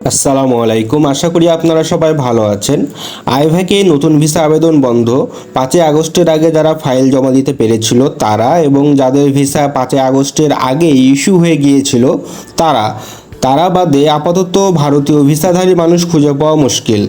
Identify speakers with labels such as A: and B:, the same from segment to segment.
A: আসসালামু আলাইকুম। আশা করি আপনারা সবাই ভালো আছেন। আইভ্যাকে নতুন ভিসা আবেদন বন্ধ। পাঁচই আগস্টের আগে যারা ফাইল জমা দিতে পেরেছিল তারা এবং যাদের ভিসা পাঁচই আগস্টের আগে ইস্যু হয়ে গিয়েছিল তারা তারা বাদে আপাতত ভারতীয় ভিসাধারী মানুষ খুঁজে পাওয়া মুশকিল।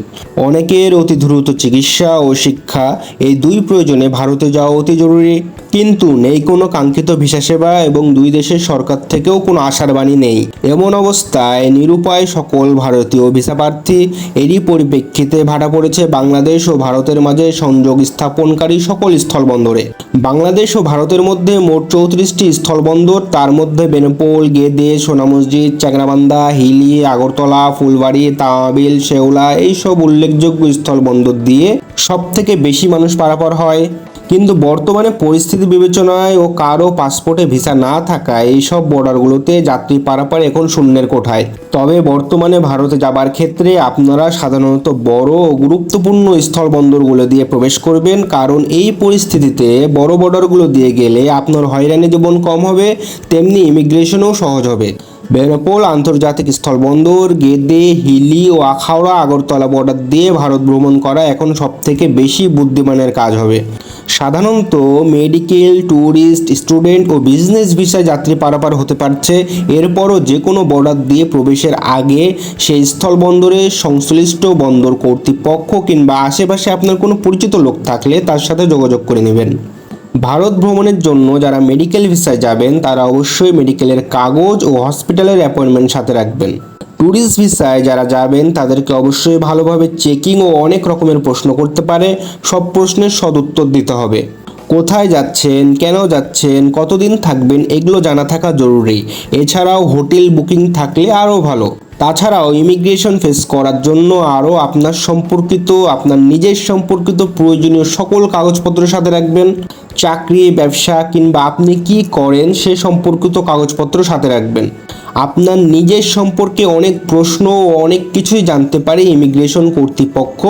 A: অনেকের অতি দ্রুত চিকিৎসা ও শিক্ষা এই দুই প্রয়োজনে ভারতে যাওয়া অতি জরুরি। কিন্তু নেই কোনো কাঙ্ক্ষিত ভিসা সেবা এবং দুই দেশের সরকার থেকেও কোনো আশার বাণী নেই। এমন অবস্থায় নিরুপায় সকল ভারতীয় ভিসা প্রার্থী এরই পরিপ্রেক্ষিতে ভাড়া পড়েছে বাংলাদেশ ও ভারতের মাঝে সংযোগ স্থাপনকারী সকল স্থলবন্দরে। বাংলাদেশ ও ভারতের মধ্যে মোট চৌত্রিশটি স্থলবন্দর, তার মধ্যে বেনপোল, গেদে, সোনা মসজিদ চ্যাংরাবান্ধা হিলি, আগরতলা, ফুলবাড়ি তামাবিল শেওলা এইসব উল্লেখযোগ্য স্থলবন্দর দিয়ে সব থেকে বেশি মানুষ পারাপার হয়। কিন্তু বর্তমানে পরিস্থিতি বিবেচনায় ও কারও পাসপোর্টে ভিসা না থাকায় এইসব বর্ডারগুলোতে যাত্রী পারাপার এখন শূন্যের কোঠায়। তবে বর্তমানে ভারতে যাবার ক্ষেত্রে আপনারা সাধারণত বড় ও গুরুত্বপূর্ণ স্থলবন্দরগুলো দিয়ে প্রবেশ করবেন, কারণ এই পরিস্থিতিতে বড় বর্ডারগুলো দিয়ে গেলে আপনার হয়রানি জীবন কম হবে, তেমনি ইমিগ্রেশনও সহজ হবে। বেনাপোল আন্তর্জাতিক স্থলবন্দর, গেদে, হিলি ও আখাউড়া, আগরতলা বর্ডার দিয়ে ভারত ভ্রমণ করা এখন সবথেকে বেশি বুদ্ধিমানের কাজ হবে। সাধারণত মেডিকেল ট্যুরিস্ট স্টুডেন্ট ও বিজনেস ভিসায় যাত্রী পারাপার হতে পারছে। এরপরও যে কোনো বর্ডার দিয়ে প্রবেশের আগে সেই স্থলবন্দরে সংশ্লিষ্ট বন্দর কর্তৃপক্ষ কিংবা আশেপাশে আপনার কোনো পরিচিত লোক থাকলে তার সাথে যোগাযোগ করে নেবেন। ভারত ভ্রমণের জন্য যারা মেডিকেল ভিসায় যাবেন, তারা অবশ্যই মেডিকেলের কাগজ ও হসপিটালের অ্যাপয়েন্টমেন্ট সাথে রাখবেন। ট্যুরিস্ট ভিসায় যারা যাবেন, তাদেরকে অবশ্যই ভালোভাবে চেকিং ও অনেক রকমের প্রশ্ন করতে পারে। সব প্রশ্নের সদুত্তর দিতে হবে। কোথায় যাচ্ছেন, কেন যাচ্ছেন, কতদিন থাকবেন, এগুলো জানা থাকা জরুরি। এছাড়াও হোটেল বুকিং থাকলে আরও ভালো। তাছাড়াও ইমিগ্রেশন ফেস করার জন্য আরও আপনার সম্পর্কিত, আপনার নিজের সম্পর্কিত প্রয়োজনীয় সকল কাগজপত্র সাথে রাখবেন। চাকরি, ব্যবসা কিংবা আপনি কি করেন সে সম্পর্কিত কাগজপত্র সাথে রাখবেন। আপনার নিজের সম্পর্কে অনেক প্রশ্ন ও অনেক কিছুই জানতে পারে ইমিগ্রেশন কর্তৃপক্ষ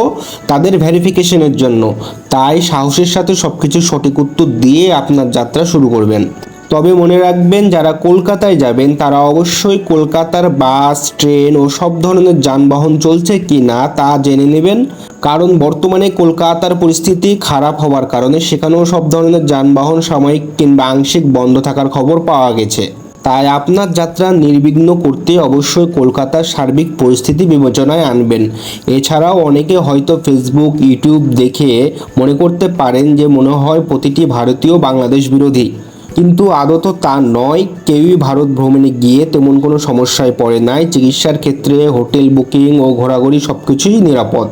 A: তাদের ভেরিফিকেশনের জন্য। তাই সাহসের সাথে সব কিছু সঠিক উত্তর দিয়ে আপনার যাত্রা শুরু করবেন। তবে মনে রাখবেন, যারা কলকাতায় যাবেন, তারা অবশ্যই কলকাতার বাস, ট্রেন ও সব ধরনের যানবাহন চলছে কি না তা জেনে নেবেন। কারণ বর্তমানে কলকাতার পরিস্থিতি খারাপ হওয়ার কারণে সেখানেও সব ধরনের যানবাহন সাময়িক কিংবা আংশিক বন্ধ থাকার খবর পাওয়া গেছে। তাই আপনার যাত্রা নির্বিঘ্ন করতে অবশ্যই কলকাতার সার্বিক পরিস্থিতি বিবেচনায় আনবেন। এছাড়াও অনেকে হয়তো ফেসবুক, ইউটিউব দেখে মনে করতে পারেন যে মনে হয় প্রতিটি ভারতীয় বাংলাদেশ বিরোধী। কিন্তু আদত তা নয়, কেউই ভারত ভ্রমণে গিয়ে তেমন কোনো সমস্যায় পড়ে নাই। চিকিৎসার ক্ষেত্রে হোটেল বুকিং ও ঘোরাঘুরি সব কিছুই নিরাপদ।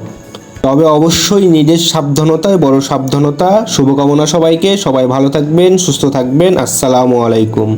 A: তবে অবশ্যই নিজের সাবধানতায়, বড় সাবধানতা। শুভকামনা সবাইকে। সবাই ভালো থাকবেন, সুস্থ থাকবেন। আসসালামু আলাইকুম।